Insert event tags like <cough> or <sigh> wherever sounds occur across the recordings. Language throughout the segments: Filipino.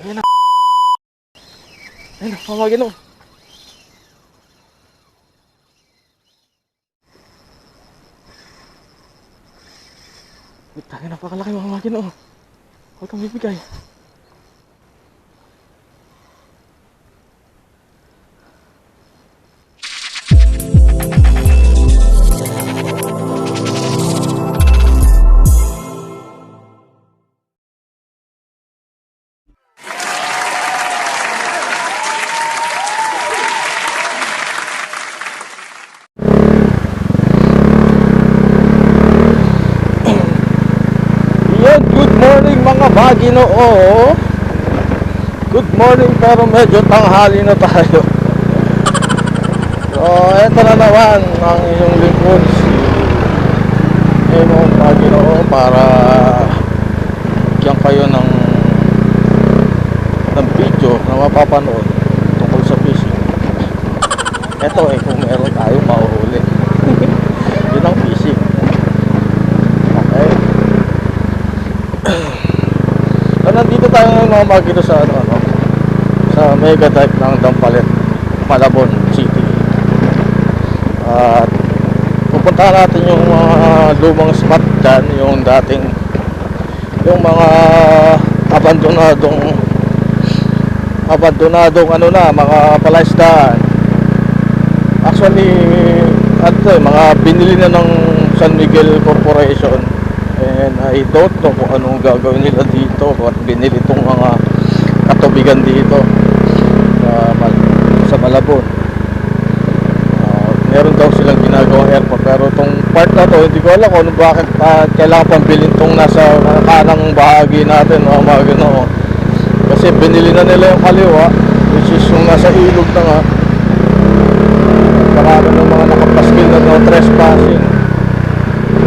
Ayun na. Ayun na, mamagin o. Tayo napakalaki mamagin o. Huwag kang bibigay. Mga Baginoo. Good morning pero medyo tanghali na tayo. So, eto na naman ang inyong lingkod si Emong Baginoo para bigyan kayo ng ng video na mapapanood tungkol sa fishing. Eto eh, kung meron tayo mahuhuli. Yun ang fishing. Okay. Nandito tayo ngayon mga makikita sa ano, ano, sa mega dive ng Dampalit, Malabon City. At pupuntahan natin yung mga lumang spot dyan, yung dating yung mga abandonadong abandonadong ano na, mga palaisdaan. Actually, to, eh, mga binili na ng San Miguel Corporation and I don't know kung anong gagawin nila dito at binili itong mga katubigan dito sa, sa Malabon. Ah, meron daw silang ginagawang airport pero itong part na to hindi ko alam kung ano bakit ah, kailangan pang bilhin itong nasa kanang bahagi natin mga mga ginoo kasi binili na nila yung kaliwa which is yung nasa ilog na nga. Marami ng mga nakapaskil na no trespassing.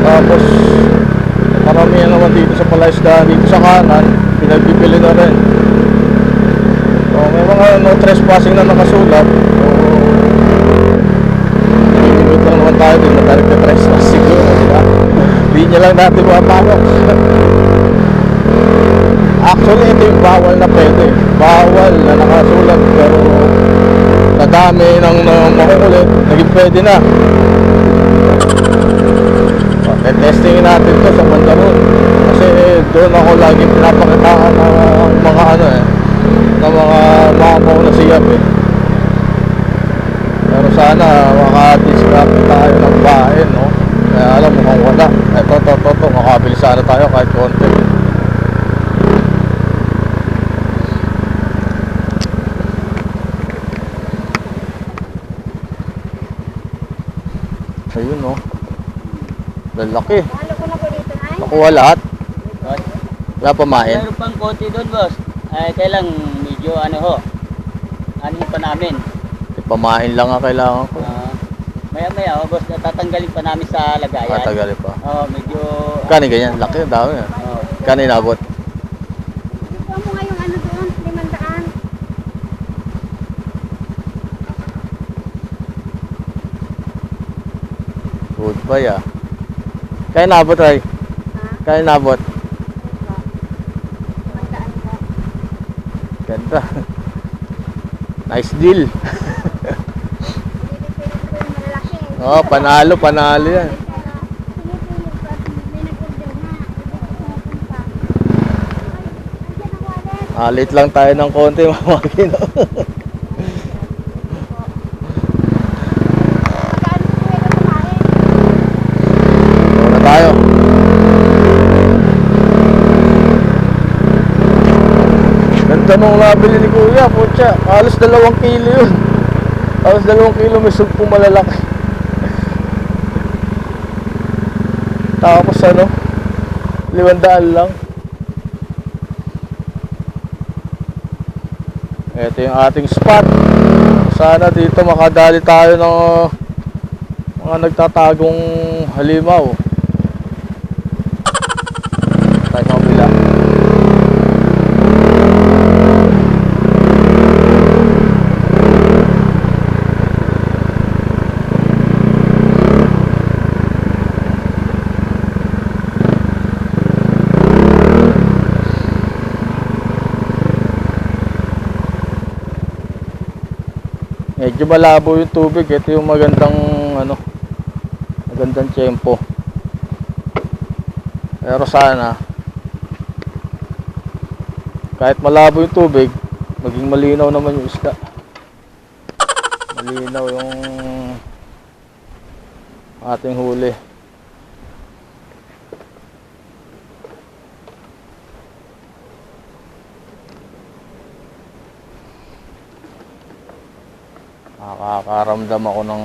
Tapos maramihan naman dito sa palaisdaan dito sa kanan pinagbibili na rin. So may mga no trespassing na nakasulat. So Nagigimit lang naman tayo din direct na trespass siguro <laughs> diba? Linya lang natin mapawak Actually ito yung bawal na pwede. Bawal na nakasulat pero Nadami ng uh, makukulit Naging pwede na Testingin natin to sa Mandaron Kasi doon ako lagi pinapakitaan ng mga ano eh ng mga mamaw na siyap eh pero sana maka-discount tayo ng bahay, no? Kaya alam mo kung wala. Ito, to, to, to. Makabili sana tayo kahit konti. Ayun, no? Lalaki. Ano ko na po dito ay? Nakuha lahat. Wala pa main. Meron pang konti doon, boss. Ay, kailang medyo ano ho. Ano pa namin. Pamain lang ang kailangan ko. Ah, maya maya, oh, boss, tatanggalin pa namin sa lagayan. Matagal pa. Oh, medyo... Kani ganyan. Laki, ang dami. ah. Oh, Kani nabot. Ikaw mo nga yung ano doon, limandaan. Goodbye ah. Kaya nabot. Ha? Kaya nabot. Ganda. nice deal. Oh, panalo, panalo yan. Alit lang tayo ng konti, mga kino. Magkano po ito kumain? Muna tayo. Ganda nung nabili ni Kuya, putya. Halos dalawang kilo yun. Halos dalawang kilo may sugpong malalaki. Tapos ano, limandaan lang. Ito yung ating spot. Sana dito makadali tayo ng mga nagtatagong halimaw. Tayo sa kabila. Medyo malabo yung tubig. Ito yung magandang ano, magandang tiyempo. Pero sana kahit malabo yung tubig, maging malinaw naman yung isda. Malinaw yung ating huli. Nakakaramdam ako ng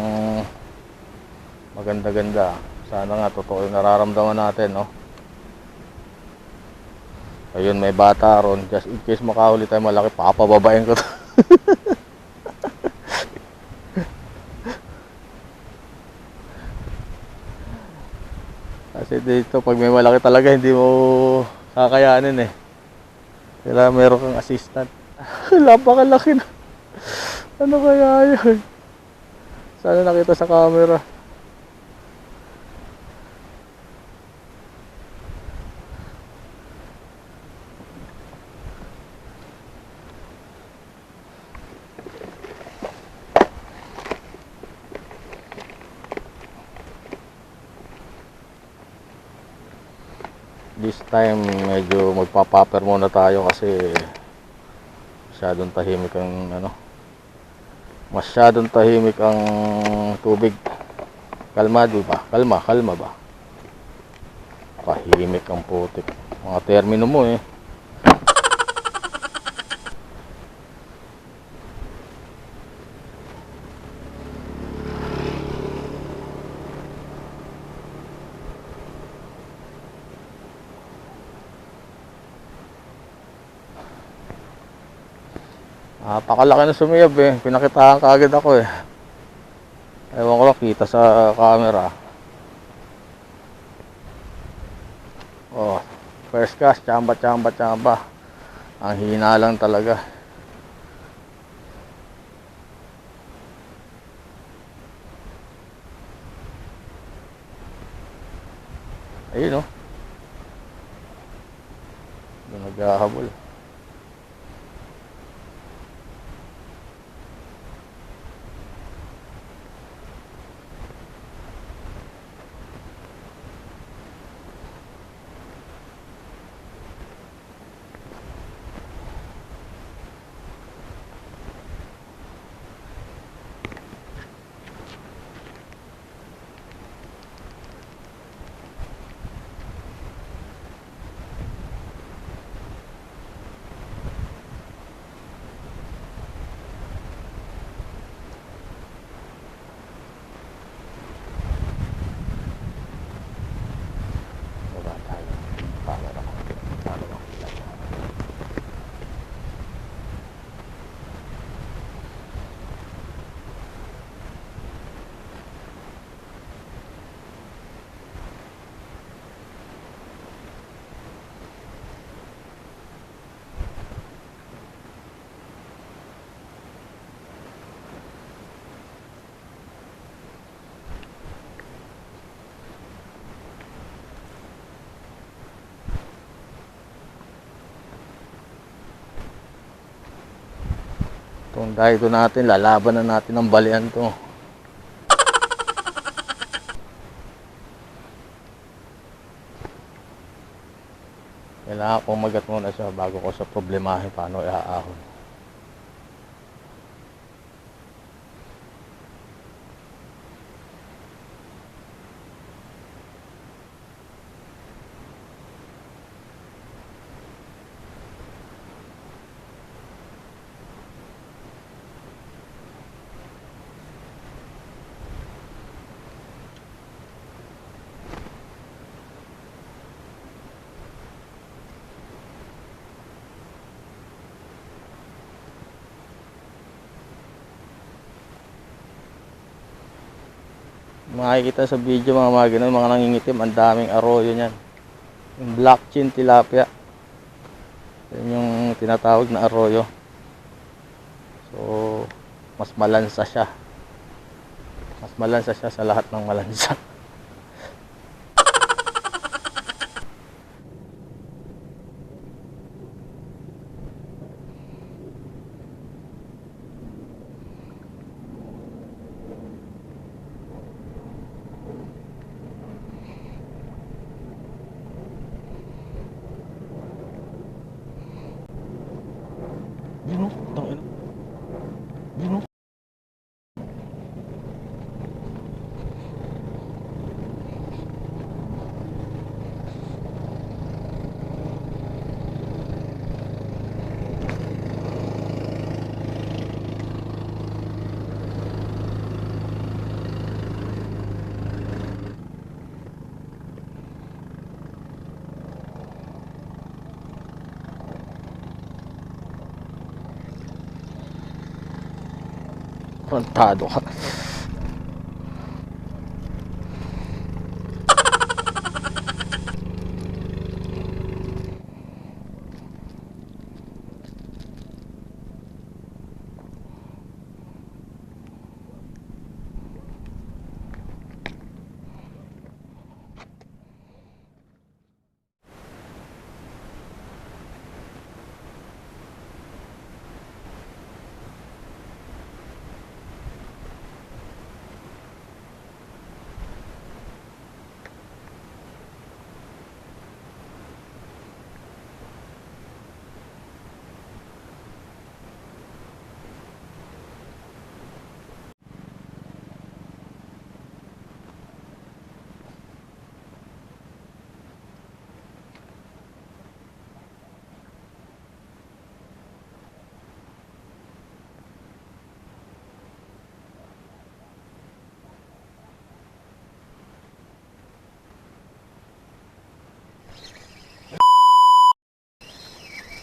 maganda-ganda. Sana nga totoo yung nararamdaman natin, no? Ayun, may bata ron. Just in case makahuli tayo malaki, papababain ko to. <laughs> Kasi dito, pag may malaki talaga, hindi mo kakayanin eh. Kailangan meron kang assistant. <laughs> Napakalaki na. Ano kaya yun? Sana nakita sa camera. This time medyo magpapaper muna tayo kasi masyadong tahimik ang ano masyadong tahimik ang tubig kalmado ba? kalma, kalma ba? tahimik ang putik mga termino mo eh Napakalaki na sumiyab eh. Pinakitaan ka agad ako eh. Ewan ko lang, kita sa camera. Oh, first cast, chamba, chamba, chamba. Ang hina lang talaga. Ayun oh. Doon naghahabol. Baba tayo. Camera ko. Camera ko. Itong dahito natin, lalaban na natin ang balian to. Kailangan kong magat muna siya bago ko sa problemahin paano iaahon. Makikita sa video mga mga ganun, mga nangingitim, ang daming arroyo niyan. Yung black chin tilapia. Yan yung tinatawag na arroyo. So, mas malansa siya. Mas malansa siya sa lahat ng malansa. <laughs> Kontado ka.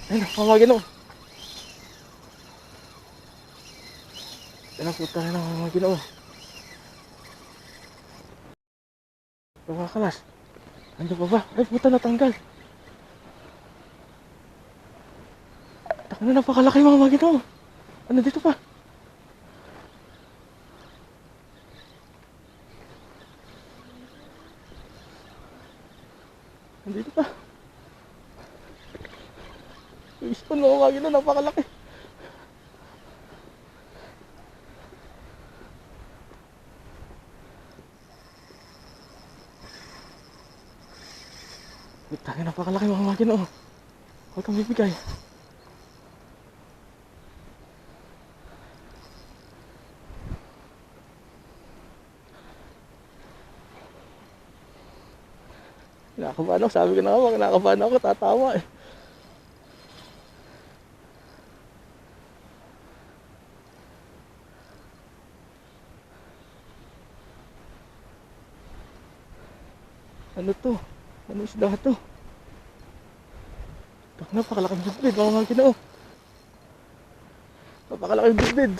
Ayun, mamagin ako. Ayun, puta na mamagin ako. Kumakalas. Andiyan pa ba? Ay, puta natanggal. Taka na, napakalaki mga mamagin ako. Ano dito pa? Nandito pa. Yung mamagin na, napakalaki. Tayo, napakalaki mga mamagin oh. Huwag kang bibigay. Kinakabahan ako, sabi ko na nga, kinakabahan ako, tatawa eh. Ano to? Ano isda to? Napakalaking bitbid, mga mga kinao. Napakalaking bitbid.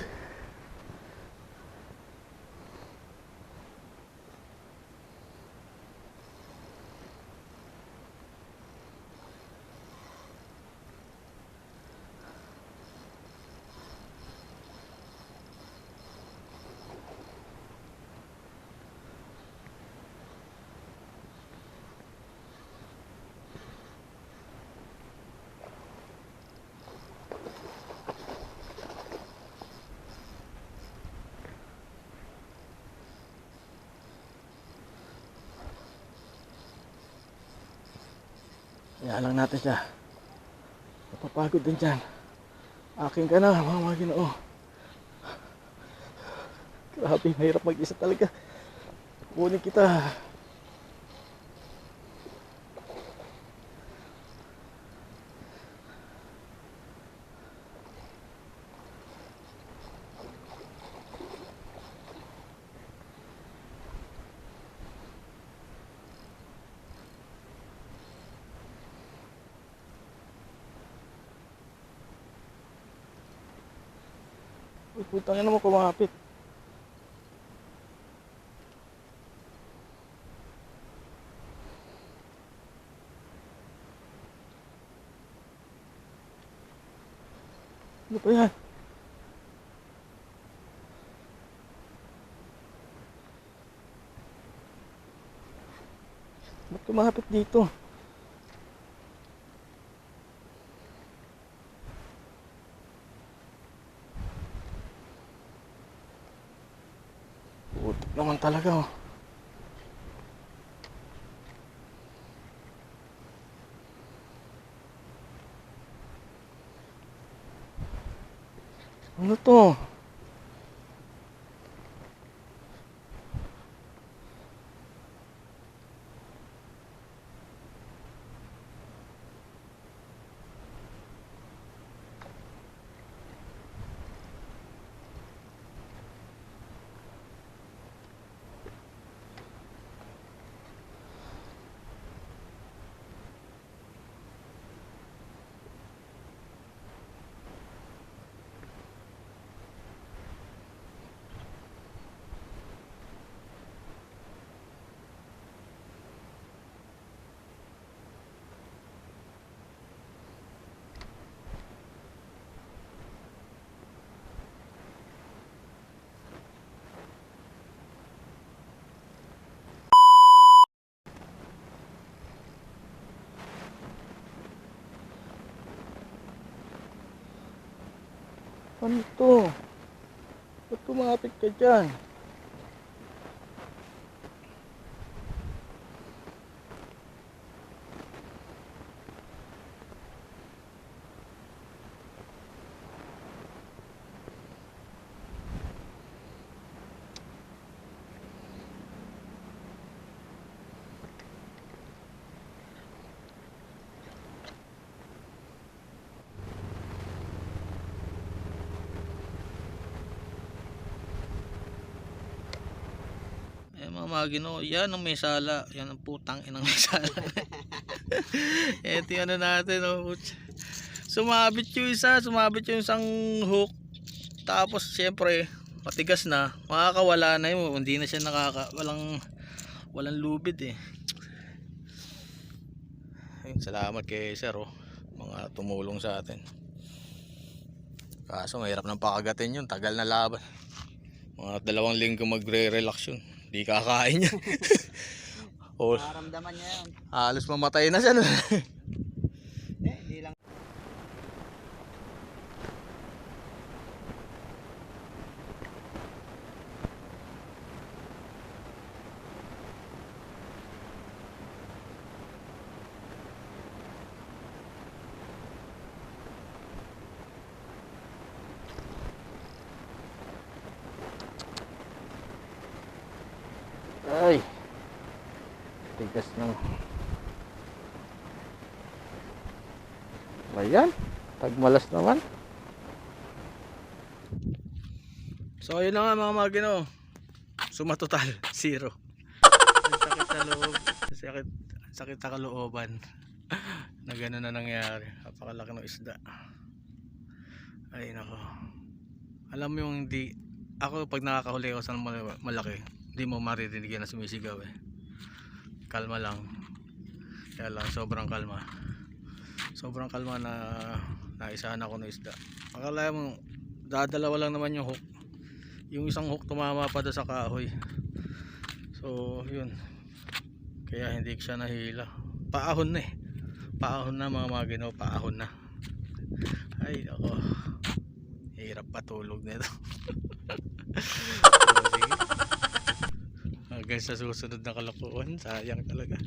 Yan lang natin siya. Napapagod din dyan. Akin ka na, mga mga ginoo. Grabe, mahirap mag-isa talaga. Kunin kita. Uy, putang ina mo kumapit. Ano pa yan? Ba't kumapit dito? Putik naman talaga oh. Ano to? Ano to? Ba't kumapit ka dyan? Eh mga magino, yan ang may. Yan ang putang inang may sala. <laughs> Yung ano natin. Oh. Sumabit yung isa, sumabit yung isang hook. Tapos siyempre, matigas na. Makakawala na yun. Hindi na siya nakaka... Walang, walang lubid eh. Salamat kay sir oh. Mga tumulong sa atin. Kaso mahirap ng pakagatin yun. Tagal na laban. Mga dalawang linggo magre-relax yun. Di kakain yan. <laughs> <laughs> o, Maramdaman niya yun. halos mamatay na siya. no? <laughs> Hindi, hindi lang. Ay. Tigas ng... Ayan. Tagmalas naman. So ayun na nga mga magino. Suma total, <laughs> zero. Sakit sa loob. Sakit, sakit sa kalooban. <laughs> na gano'n na nangyari. Napakalaki ng isda. Ay nako. Alam mo yung hindi... Ako pag nakakahuli ako sa mal- malaki, hindi mo maririnig yan na sumisigaw eh. Kalma lang. Kaya lang sobrang kalma. Sobrang kalma na naisahan ako ng isda. Akala mo dadalawa lang naman yung hook. Yung isang hook tumama pa doon sa kahoy. So, yun. Kaya hindi siya nahila. Paahon na eh. Paahon na mga magino, paahon na. Ay, ako. Hirap patulog nito. <laughs> Hanggang sa susunod na kalokohan, sayang talaga.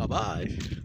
Bye-bye!